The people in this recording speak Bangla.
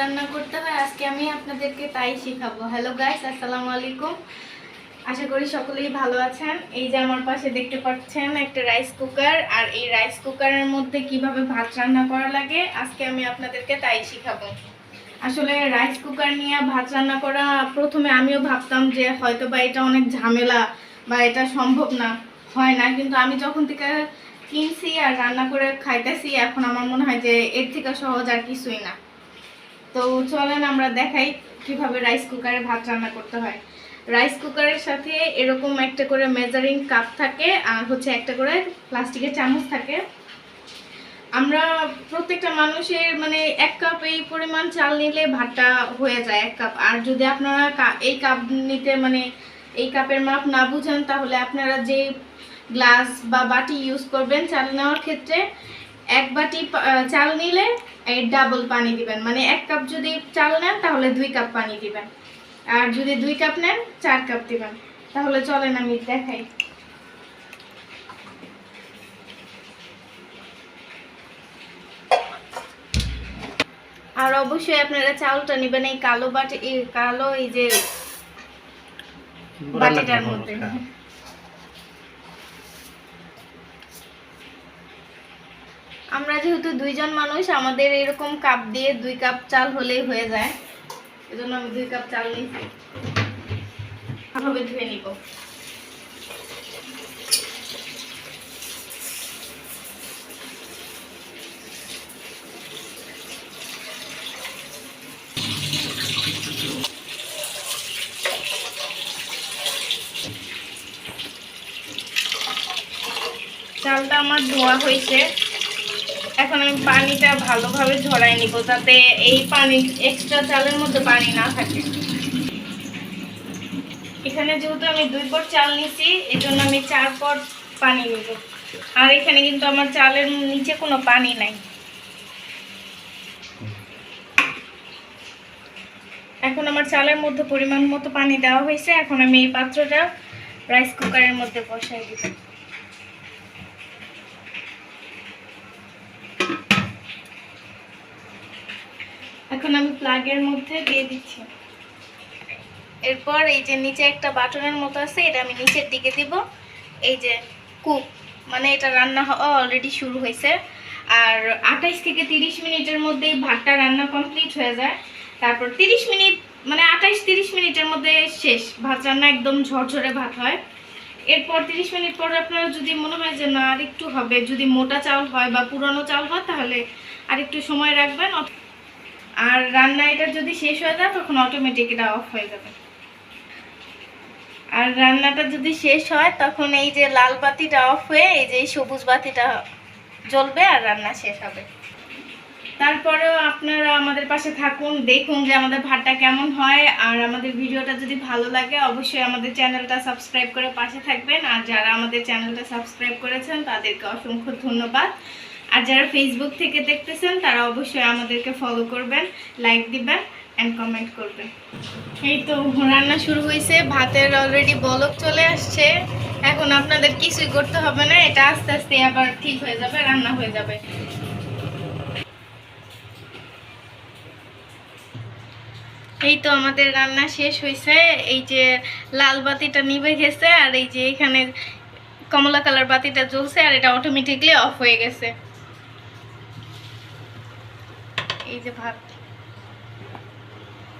রান্না করতে হয়, আজকে আমি আপনাদেরকে তাই শেখাবো। হ্যালো গাইস আসসালামু আলাইকুম। আশা করি সকলেই ভালো আছেন। এই যে আমার পাশে দেখতে পাচ্ছেন একটা রাইস কুকার আর এই রাইস কুকারের মধ্যে কীভাবে ভাত রান্না করা লাগে, আজকে আমি আপনাদেরকে তাই শেখাবো। আসলে রাইস কুকার নিয়ে ভাত রান্না করা, প্রথমে আমিও ভাবতাম যে হয়তো বা এটা অনেক ঝামেলা বা এটা সম্ভব না, হয় না। কিন্তু আমি যখন থেকে কিনছি আর রান্না করে খাইতেছি, এখন আমার মনে হয় যে এর থেকে সহজ আর কিছুই না। তো চলেন আমরা দেখাই কীভাবে রাইস কুকারে ভাত রান্না করতে হয়। রাইস কুকারের সাথে এরকম একটা করে মেজারিং কাপ থাকে, আর হচ্ছে একটা করে প্লাস্টিকের চামচ থাকে। আমরা প্রত্যেকটা মানুষের মানে এক কাপ এই পরিমাণ চাল নিলে ভাতটা হয়ে যায়, এক কাপ আর যদি আপনারা এই কাপ নিতে মানে এই কাপের মাপ না বুঝেন, তাহলে আপনারা যে গ্লাস বা বাটি ইউজ করবেন চাল নেওয়ার ক্ষেত্রে এক বাটি চাল নিলে এই ডাবল পানি দিবেন। মানে এক কাপ যদি চাল নেন তাহলে দুই কাপ পানি দিবেন। আর যদি দুই কাপ নেন চার কাপ দিবেন। তাহলে চলেন আমি দেখাই। আর অবশ্যই আপনারা চাউলটা নেবেন এই কালো বাটি এই কালো এই যে বাটিটার মধ্যে। আমরা যেহেতু দুইজন মানুষ, আমাদের এরকম কাপ দিয়ে দুই কাপ চাল হলেই হয়ে যায়। এজন্য আমি দুই কাপ চাল নিয়েছি। ভাবে ধুয়ে নিব। চালটা আমার ধোয়া হয়েছে। এখন আমি পানিটা ভালোভাবে ঝরাই নিব যাতে এই পানি এক্সট্রা চালের মধ্যে পানি না থাকে। এখানে যেহেতু আমি দুই পট চাল নিছি এই জন্য আমি চার পট পানি নিব। আর এখানে কিন্তু আমার চালের নিচে কোনো পানি নাই। এখন আমার চালের মধ্যে পরিমাণ মতো পানি দেওয়া হয়েছে। এখন আমি এই পাত্রটা রাইস কুকারের মধ্যে বসাই দিব এখন আমি প্লাগের মধ্যে দিয়ে দিচ্ছি। এরপর এই যে নিচে একটা বাটনের মতো আছে, এটা আমি নিচের দিকে দিব। এই যে কুক মানে এটা রান্না অলরেডি শুরু হয়েছে। আর আঠাইশ থেকে তিরিশ মিনিটের মধ্যেই ভাতটা রান্না কমপ্লিট হয়ে যায়। তারপর তিরিশ মিনিট মানে আঠাইশ তিরিশ মিনিটের মধ্যে শেষ। ভাত রান্না একদম ঝরঝরে ভাত হয়। এরপর তিরিশ মিনিট পর আপনার যদি মনে হয় যে না, আর একটু হবে, যদি মোটা চাউল হয় বা পুরানো চাউল হয়, তাহলে আর একটু সময় রাখবেন। আর রান্না এটা যদি শেষ হয়ে যায়, তখন অটোমেটিক এটা অফ হয়ে যাবে। আর রান্নাটা যদি শেষ হয়, তখন এই যে লাল বাতিটা অফ হয়ে এই যে সবুজ বাতিটা জ্বলবে আর রান্না শেষ হবে। তারপরেও আপনারা আমাদের পাশে থাকুন, দেখুন যে আমাদের ভাতটা কেমন হয়। আর আমাদের ভিডিওটা যদি ভালো লাগে, অবশ্যই আমাদের চ্যানেলটা সাবস্ক্রাইব করে পাশে থাকবেন। আর যারা আমাদের চ্যানেলটা সাবস্ক্রাইব করেছেন, তাদেরকে অসংখ্য ধন্যবাদ। আর যারা ফেসবুক থেকে দেখতেছেন, তারা অবশ্যই আমাদেরকে ফলো করবেন লাইক দিবেন অ্যান্ড কমেন্ট করবেন। এই তো রান্না শুরু হয়েছে, ভাতের অলরেডি বলক চলে আসছে। এখন আপনাদের কিছুই করতে হবে না, এটা আস্তে আস্তে আবার ঠিক হয়ে যাবে, রান্না হয়ে যাবে। এই তো আমাদের রান্না শেষ হয়েছে, এই যে লাল বাতিটা নিভে গেছে, আর এই যে এখানে কমলা কালার বাতিটা জ্বলছে, আর এটা অটোমেটিকলি অফ হয়ে গেছে। এই যে ভাত